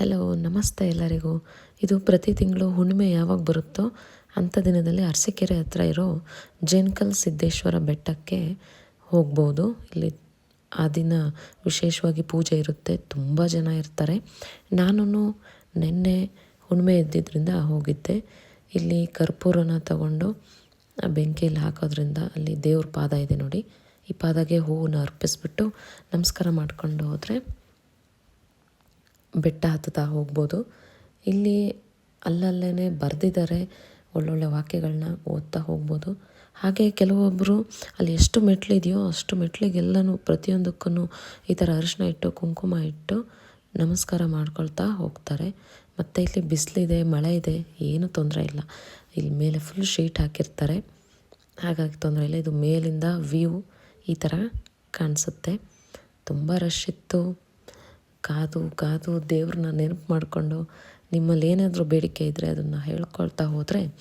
Hello, ನಮಸ್ತೆ ಎಲ್ಲರಿಗೂ. ಇದು ಪ್ರತಿ ತಿಂಗಳು ಹುಣ್ಣಿಮೆ ಯಾವಾಗ ಬರುತ್ತೋ ಅಂಥ ದಿನದಲ್ಲಿ ಅರಸೀಕೆರೆ ಹತ್ರ ಇರೋ ಜೇನ್ಕಲ್ ಸಿದ್ದೇಶ್ವರ ಬೆಟ್ಟಕ್ಕೆ ಹೋಗ್ಬೋದು. ಇಲ್ಲಿ ಆ ದಿನ ವಿಶೇಷವಾಗಿ ಪೂಜೆ ಇರುತ್ತೆ. ತುಂಬ ಜನ ಇರ್ತಾರೆ. ನಾನು ನಿನ್ನೆ ಹುಣ್ಣಿಮೆ ಇದ್ದಿದ್ದರಿಂದ ಹೋಗಿದ್ದೆ. ಇಲ್ಲಿ ಕರ್ಪೂರನ ತಗೊಂಡು ಆ ಬೆಂಕಿಯಲ್ಲಿ ಹಾಕೋದ್ರಿಂದ ಅಲ್ಲಿ ದೇವ್ರ ಪಾದ ಇದೆ ನೋಡಿ. ಈ ಪಾದಗೆ ಹೂವನ್ನು ಅರ್ಪಿಸ್ಬಿಟ್ಟು ನಮಸ್ಕಾರ ಮಾಡ್ಕೊಂಡು ಹೋದರೆ ಬೆಟ್ಟ ಹತ್ತುತ್ತಾ ಹೋಗ್ಬೋದು. ಇಲ್ಲಿ ಅಲ್ಲಲ್ಲೇ ಬರೆದಿದ್ದಾರೆ ಒಳ್ಳೊಳ್ಳೆ ವಾಕ್ಯಗಳನ್ನ ಓದ್ತಾ ಹೋಗ್ಬೋದು. ಹಾಗೆ ಕೆಲವೊಬ್ಬರು ಅಲ್ಲಿ ಎಷ್ಟು ಮೆಟ್ಲಿದೆಯೋ ಅಷ್ಟು ಮೆಟ್ಲಿಗೆಲ್ಲನೂ ಪ್ರತಿಯೊಂದಕ್ಕೂ ಈ ಥರ ಅರಿಶಿನ ಇಟ್ಟು, ಕುಂಕುಮ ಇಟ್ಟು ನಮಸ್ಕಾರ ಮಾಡ್ಕೊಳ್ತಾ ಹೋಗ್ತಾರೆ. ಮತ್ತು ಇಲ್ಲಿ ಬಿಸಿಲಿದೆ, ಮಳೆ ಇದೆ, ಏನೂ ತೊಂದರೆ ಇಲ್ಲ. ಇಲ್ಲಿ ಮೇಲೆ ಫುಲ್ ಶೀಟ್ ಹಾಕಿರ್ತಾರೆ. ಹಾಗಾಗಿ ತೊಂದರೆ ಇಲ್ಲ. ಇದು ಮೇಲಿಂದ ವ್ಯೂ ಈ ಥರ ಕಾಣಿಸುತ್ತೆ. ತುಂಬ ರಶ್ ಇತ್ತು. ಕಾದು ಕಾದು ದೇವ್ರನ್ನ ನೆನಪು ಮಾಡಿಕೊಂಡು ನಿಮ್ಮಲ್ಲಿ ಏನಾದರೂ ಬೇಡಿಕೆ ಇದ್ದರೆ ಅದನ್ನು ಹೇಳ್ಕೊಳ್ತಾ ಹೋದರೆ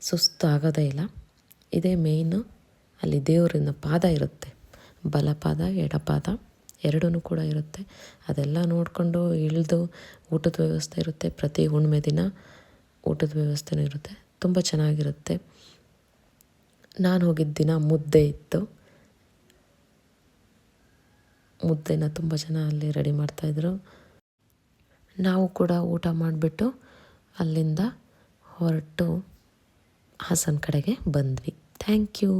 ಸುಸ್ತು ಆಗೋದೇ ಇಲ್ಲ. ಇದೇ ಮೇಯ್ನು ಅಲ್ಲಿ ದೇವರಿನ ಪಾದ ಇರುತ್ತೆ. ಬಲಪಾದ, ಎಡಪಾದ ಎರಡೂ ಕೂಡ ಇರುತ್ತೆ. ಅದೆಲ್ಲ ನೋಡಿಕೊಂಡು ಇಳಿದು ಊಟದ ವ್ಯವಸ್ಥೆ ಇರುತ್ತೆ. ಪ್ರತಿ ಹುಣ್ಣಿಮೆ ದಿನ ಊಟದ ವ್ಯವಸ್ಥೆನೂ ಇರುತ್ತೆ. ತುಂಬ ಚೆನ್ನಾಗಿರುತ್ತೆ. ನಾನು ಹೋಗಿದ್ದ ದಿನ ಮುದ್ದೆ ಇತ್ತು. ಮುದ್ದೆನ ತುಂಬ ಜನ ಅಲ್ಲಿ ರೆಡಿ ಮಾಡ್ತಾಯಿದ್ರು ನಾವು ಕೂಡ ಊಟ ಮಾಡಿಬಿಟ್ಟು ಅಲ್ಲಿಂದ ಹೊರಟು ಹಾಸನ ಕಡೆಗೆ ಬಂದ್ವಿ. Thank you.